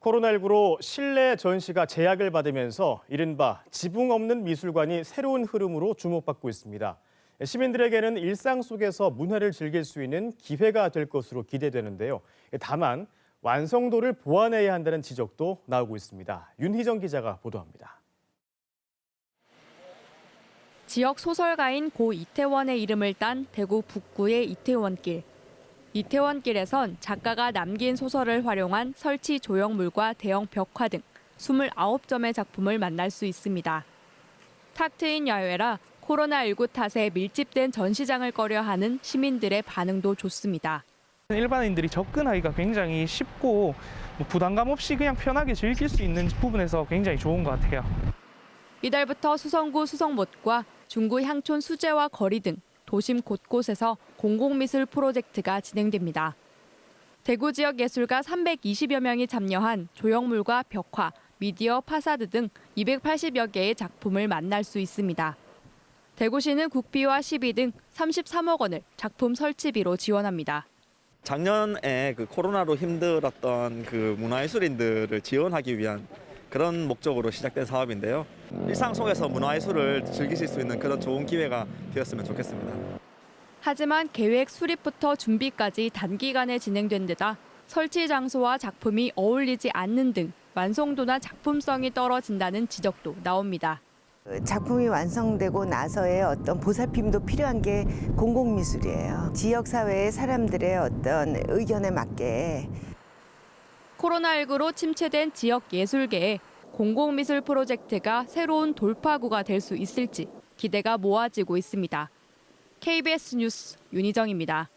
코로나19로 실내 전시가 제약을 받으면서 이른바 지붕 없는 미술관이 새로운 흐름으로 주목받고 있습니다. 시민들에게는 일상 속에서 문화를 즐길 수 있는 기회가 될 것으로 기대되는데요. 다만 완성도를 보완해야 한다는 지적도 나오고 있습니다. 윤희정 기자가 보도합니다. 지역 소설가인 고 이태원의 이름을 딴 대구 북구의 이태원길. 이태원길에선 작가가 남긴 소설을 활용한 설치 조형물과 대형 벽화 등 29점의 작품을 만날 수 있습니다. 탁 트인 야외라 코로나19 탓에 밀집된 전시장을 꺼려 하는 시민들의 반응도 좋습니다. 일반인들이 접근하기가 굉장히 쉽고 뭐 부담감 없이 그냥 편하게 즐길 수 있는 부분에서 굉장히 좋은 것 같아요. 이달부터 수성구 수성못과 중구 향촌 수제화 거리 등 도심 곳곳에서 공공미술 프로젝트가 진행됩니다. 대구 지역 예술가 320여 명이 참여한 조형물과 벽화, 미디어 파사드 등 280여 개의 작품을 만날 수 있습니다. 대구시는 국비와 시비 등 33억 원을 작품 설치비로 지원합니다. 작년에 그 코로나로 힘들었던 그 문화예술인들을 지원하기 위한 그런 목적으로 시작된 사업인데요. 일상 속에서 문화예술을 즐기실 수 있는 그런 좋은 기회가 되었으면 좋겠습니다. 하지만 계획 수립부터 준비까지 단기간에 진행된 데다 설치 장소와 작품이 어울리지 않는 등 완성도나 작품성이 떨어진다는 지적도 나옵니다. 작품이 완성되고 나서의 어떤 보살핌도 필요한 게 공공미술이에요. 지역사회의 사람들의 어떤 의견에 맞게 코로나19로 침체된 지역 예술계에 공공미술 프로젝트가 새로운 돌파구가 될 수 있을지 기대가 모아지고 있습니다. KBS 뉴스 윤희정입니다.